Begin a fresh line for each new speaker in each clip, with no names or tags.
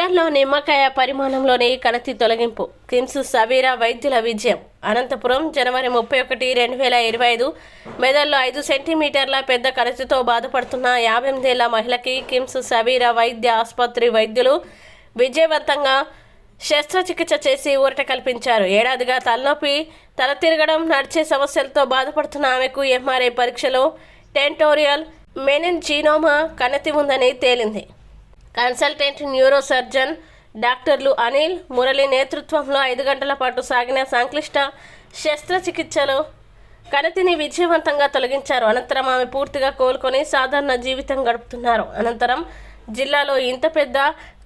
మెదడులో నిమ్మకాయ పరిమాణంలోని కణతి తొలగింపు. కిమ్స్ సవీరా వైద్యుల విజయం. అనంతపురం జనవరి ముప్పై ఒకటి రెండు వేల ఇరవై ఐదు మెదడులో ఐదు సెంటీమీటర్ల పెద్ద కణతితో బాధపడుతున్న యాభై ఎనిమిదేళ్ళ మహిళకి కిమ్స్ సవీరా వైద్య ఆసుపత్రి వైద్యులు విజయవంతంగా శస్త్రచికిత్స చేసి ఊరట కల్పించారు. ఏడాదిగా తలనొప్పి తల తిరగడం నడిచే సమస్యలతో బాధపడుతున్న ఆమెకు ఎంఆర్ఐ పరీక్షలో టెంటోరియల్ మెనిన్ జీనోమా కణతి ఉందని తేలింది. కన్సల్టెంట్ న్యూరో సర్జన్ డాక్టర్లు అనిల్ మురళి నేతృత్వంలో ఐదు గంటల పాటు సాగిన సంక్లిష్ట శస్త్రచికిత్సలో కణతిని విజయవంతంగా తొలగించారు. అనంతరం ఆమె పూర్తిగా కోలుకొని సాధారణ జీవితం గడుపుతున్నారు. అనంతరం జిల్లాలో ఇంత పెద్ద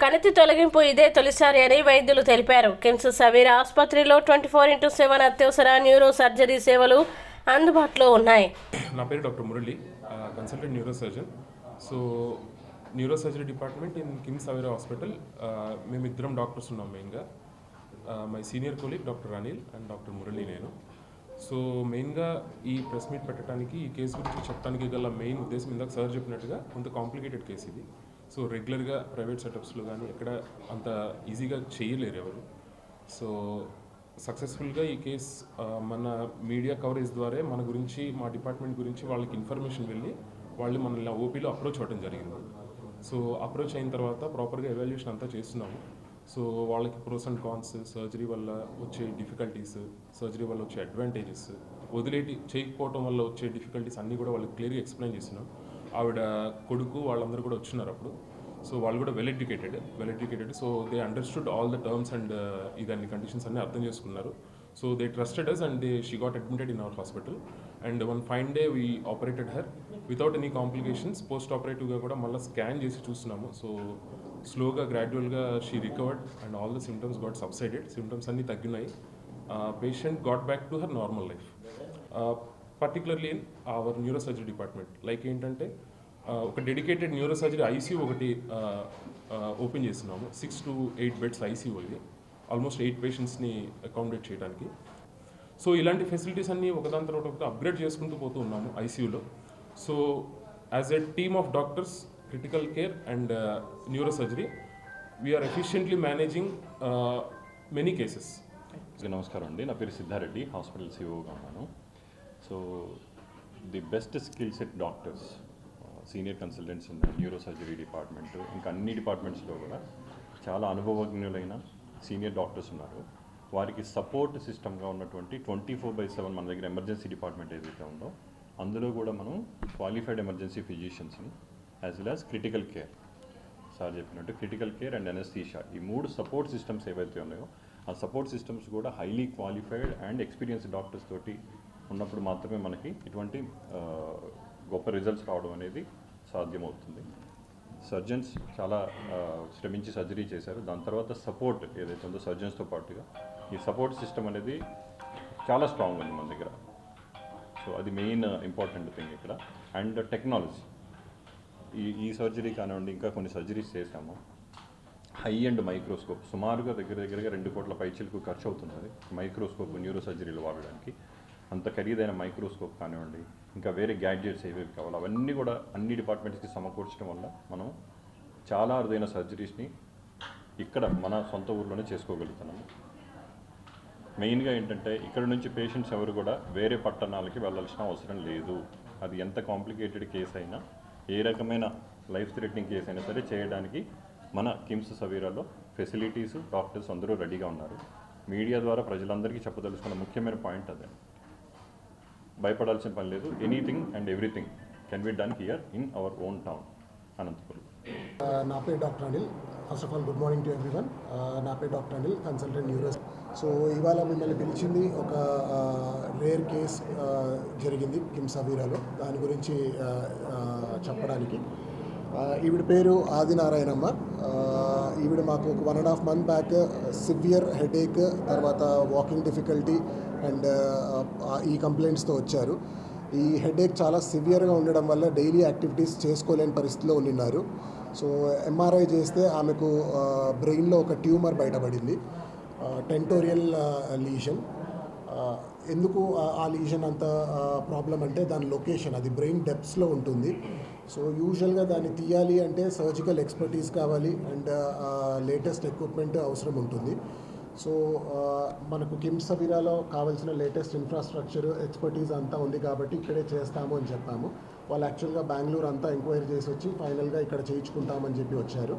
కణితి తొలగింపు ఇదే తొలిసారి అని వైద్యులు తెలిపారు. కిమ్స్ సవీర ఆసుపత్రిలో ట్వంటీ ఫోర్ ఇంటూ సెవెన్ అత్యవసర న్యూరో సర్జరీ సేవలు అందుబాటులో ఉన్నాయి.
నా పేరు doctor Murali consultant neuro surgeon so neuro surgery department in KIMS Avera hospital మేము ఇద్దరం డాక్టర్స్ ఉన్నాం మెయిన్గా. My senior colleague doctor Anil and doctor Murali నేను. సో మెయిన్గా ఈ ప్రెస్ మీట్ పెట్టడానికి ఈ కేసు గురించి చెప్పడానికి గల మెయిన్ ఉద్దేశం ఇందాక సార్ చెప్పినట్టుగా కొంత కాంప్లికేటెడ్ కేసు ఇది. సో రెగ్యులర్గా ప్రైవేట్ సెటప్స్లో కానీ ఎక్కడ అంత ఈజీగా చేయలేరు ఎవరు. సో సక్సెస్ఫుల్గా ఈ కేస్ uh, మన మీడియా కవరేజ్ ద్వారా మన గురించి మా డిపార్ట్మెంట్ గురించి వాళ్ళకి ఇన్ఫర్మేషన్ వెళ్ళి వాళ్ళు మనల్ని ఓపీలో అప్రోచ్ అవ్వడం జరిగింది. సో అప్రోచ్ అయిన తర్వాత ప్రాపర్గా ఎవాల్యుయేషన్ అంతా చేస్తున్నాము. సో వాళ్ళకి ప్రోస్ అండ్ కాన్స్ సర్జరీ వల్ల వచ్చే డిఫికల్టీస్ సర్జరీ వల్ల వచ్చే అడ్వాంటేజెస్ వదిలేటి చేయకపోవటం వల్ల వచ్చే డిఫికల్టీస్ అన్నీ కూడా వాళ్ళకి క్లియర్గా ఎక్స్ప్లెయిన్ చేసినాం ఆవిడ కొడుకు వాళ్ళందరూ కూడా వచ్చినారు అప్పుడు. సో వాళ్ళు కూడా well educated well educated so they understood all the terms and ఇదన్ని conditions అన్ని అర్థం చేసుకున్నారు. So they trusted us and they she got admitted in our hospital and one fine day we operated her without any complications post ఆపరేటివ్గా కూడా మళ్ళీ scan చేసి చూస్తున్నాము. So స్లోగా గ్రాడ్యువల్గా she recovered and all the symptoms got subsided symptoms అన్నీ తగ్గినాయి. Patient got back to her normal life particularly in our neuro surgery department like ఏంటంటే ఒక డెడికేటెడ్ న్యూరో సర్జరీ ఐసీయూ ఒకటి ఓపెన్ చేస్తున్నాము. Six to eight beds ICU ఇది almost eight పేషెంట్స్ని accommodate చేయడానికి. So ఇలాంటి ఫెసిలిటీస్ అన్నీ ఒకదాని తర్వాత ఒకటి అప్గ్రేడ్ చేసుకుంటూ పోతూ ఉన్నాము ఐసీయూలో so as a team of doctors critical care and neuro surgery we are efficiently managing many cases
నమస్కారం అండి. నా పేరు సిద్ధారెడ్డి హాస్పిటల్ సిఓగా ఉన్నాను. So the best skill set doctors senior consultants ఉన్న న్యూరో సర్జరీ డిపార్ట్మెంట్ ఇంకా అన్ని డిపార్ట్మెంట్స్లో కూడా చాలా అనుభవజ్ఞులైన సీనియర్ డాక్టర్స్ ఉన్నారు. వారికి సపోర్ట్ సిస్టమ్గా ఉన్నటువంటి ట్వంటీ ఫోర్ బై సెవెన్ మన దగ్గర ఎమర్జెన్సీ డిపార్ట్మెంట్ ఏదైతే ఉందో అందులో కూడా మనం qualified emergency ఫిజిషియన్స్ని as well as critical care sir చెప్పినట్టు క్రిటికల్ కేర్ అండ్ ఎనస్థీషా ఈ మూడు సపోర్ట్ సిస్టమ్స్ ఏవైతే ఉన్నాయో ఆ సపోర్ట్ సిస్టమ్స్ కూడా highly qualified and experience doctors తోటి ఉన్నప్పుడు మాత్రమే మనకి ఇటువంటి గొప్ప రిజల్ట్స్ రావడం అనేది సాధ్యమవుతుంది. సర్జన్స్ చాలా శ్రమించి సర్జరీ చేశారు. దాని తర్వాత సపోర్ట్ ఏదైతే ఉందో సర్జన్స్తో పాటుగా ఈ సపోర్ట్ సిస్టమ్ అనేది చాలా స్ట్రాంగ్ ఉంది మన దగ్గర. సో అది మెయిన్ ఇంపార్టెంట్ థింగ్ ఇక్కడ. And technology. ఈ ఈ సర్జరీ కానివ్వండి ఇంకా కొన్ని సర్జరీస్ చేశాము. High and microscope. సుమారుగా దగ్గర దగ్గరగా రెండు కోట్ల పైచీలకు ఖర్చు అవుతున్నది మైక్రోస్కోప్ న్యూరో సర్జరీలు వాడడానికి. అంత ఖరీదైన మైక్రోస్కోప్ కానివ్వండి ఇంకా వేరే గ్యాడ్జెట్స్ ఏవేవి కావాలి అవన్నీ కూడా అన్ని డిపార్ట్మెంట్స్కి సమకూర్చడం వల్ల మనం చాలా అరుదైన సర్జరీస్ని ఇక్కడ మన సొంత ఊర్లోనే చేసుకోగలుగుతున్నాము. మెయిన్గా ఏంటంటే ఇక్కడ నుంచి పేషెంట్స్ ఎవరు కూడా వేరే పట్టణాలకి వెళ్ళాల్సిన అవసరం లేదు. అది ఎంత కాంప్లికేటెడ్ కేసు అయినా ఏ రకమైన లైఫ్ థ్రెటనింగ్ కేసు అయినా సరే చేయడానికి మన కిమ్స్ సవీరాలో ఫెసిలిటీస్ డాక్టర్స్ అందరూ రెడీగా ఉన్నారు. మీడియా ద్వారా ప్రజలందరికీ చెప్పదలుచుకున్న ముఖ్యమైన పాయింట్ అదే. భయపడాల్సిన పని లేదు. Anything and everything can be done here in our own town Anantapuram
నా పేరు doctor Anil. First of all good morning to everyone నా పేరు doctor Anil consultant neuro so ఇవాళ మిమ్మల్ని పిలిచింది ఒక uh, రేర్ కేస్ uh, జరిగింది కిమ్స్ అవీరాలో దాని గురించి uh, చెప్పడానికి. ఈవిడ పేరు ఆదినారాయణమ్మ. ఈవిడ మాకు ఒక one and half month back severe headache తర్వాత వాకింగ్ డిఫికల్టీ అండ్ ఈ కంప్లైంట్స్తో వచ్చారు. ఈ హెడేక్ చాలా సివియర్గా ఉండడం వల్ల డైలీ యాక్టివిటీస్ చేసుకోలేని పరిస్థితిలో ఉన్నారు సో ఎంఆర్ఐ చేస్తే ఆమెకు బ్రెయిన్లో ఒక ట్యూమర్ బయటపడింది. టెంటోరియల్ లీజన్ ఎందుకు ఆ- ఆ లీజన్ అంత ప్రాబ్లం అంటే దాని లొకేషన్ అది బ్రెయిన్ డెప్స్లో ఉంటుంది. సో యూజువల్గా దాన్ని తీయాలి అంటే సర్జికల్ ఎక్స్పర్టీస్ కావాలి అండ్ లేటెస్ట్ ఎక్విప్మెంట్ అవసరం ఉంటుంది. సో మనకు కిమ్స్ సబీరాలో కావాల్సిన లేటెస్ట్ ఇన్ఫ్రాస్ట్రక్చర్ ఎక్స్పర్టీస్ అంతా ఉంది కాబట్టి ఇక్కడే చేస్తాము అని చెప్పాము. వాళ్ళు యాక్చువల్గా బెంగళూరు అంతా ఎంక్వైరీ చేసి వచ్చి ఫైనల్గా ఇక్కడ చేయించుకుంటామని చెప్పి వచ్చారు.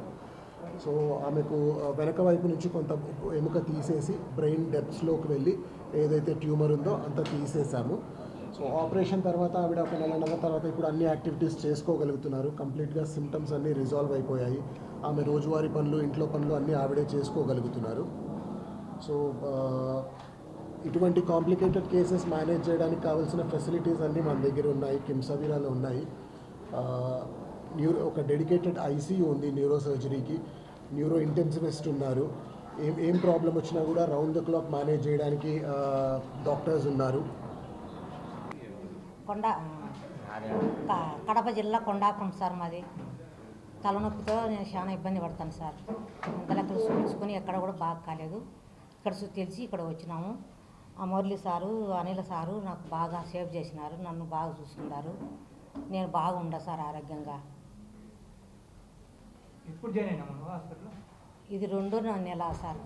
సో ఆమెకు వెనక వైపు నుంచి కొంత ఎముక తీసేసి బ్రెయిన్ డెప్త్స్లోకి వెళ్ళి ఏదైతే ట్యూమర్ ఉందో అంతా తీసేసాము. సో ఆపరేషన్ తర్వాత ఆవిడ ఒక నెలన్నర తర్వాత ఇప్పుడు అన్ని యాక్టివిటీస్ చేసుకోగలుగుతున్నారు. కంప్లీట్గా సిమ్టమ్స్ అన్నీ రిజాల్వ్ అయిపోయాయి. ఆమె రోజువారీ పనులు ఇంట్లో పనులు అన్నీ ఆవిడే చేసుకోగలుగుతున్నారు. సో ఇటువంటి కాంప్లికేటెడ్ కేసెస్ మేనేజ్ చేయడానికి కావాల్సిన ఫెసిలిటీస్ అన్నీ మన దగ్గర ఉన్నాయి. కిమ్సవీరాలో ఉన్నాయి. న్యూరో ఒక డెడికేటెడ్ ఐసీయూ ఉంది న్యూరో సర్జరీకి న్యూరో ఇంటెన్సివిస్ట్ ఉన్నారు. ఏం ఏం ప్రాబ్లం వచ్చినా కూడా రౌండ్ ద క్లాక్ మేనేజ్ చేయడానికి డాక్టర్స్ ఉన్నారు.
కొండ కడప జిల్లా కొండాపురం సార్ మాది. తలనొప్పితో నేను చాలా ఇబ్బంది పడతాను సార్. ఇంత లెక్కలు చూపించుకొని ఎక్కడ కూడా బాగా కాలేదు. ఇక్కడ చూ- తెలిసి ఇక్కడ వచ్చినాము. ఆ మురళి సారు అనిల సారు నాకు బాగా సేవ్ చేసినారు. నన్ను బాగా చూసుకున్నారు. నేను బాగుండా సార్ ఆరోగ్యంగా. ఇది రెండో నెల సార్.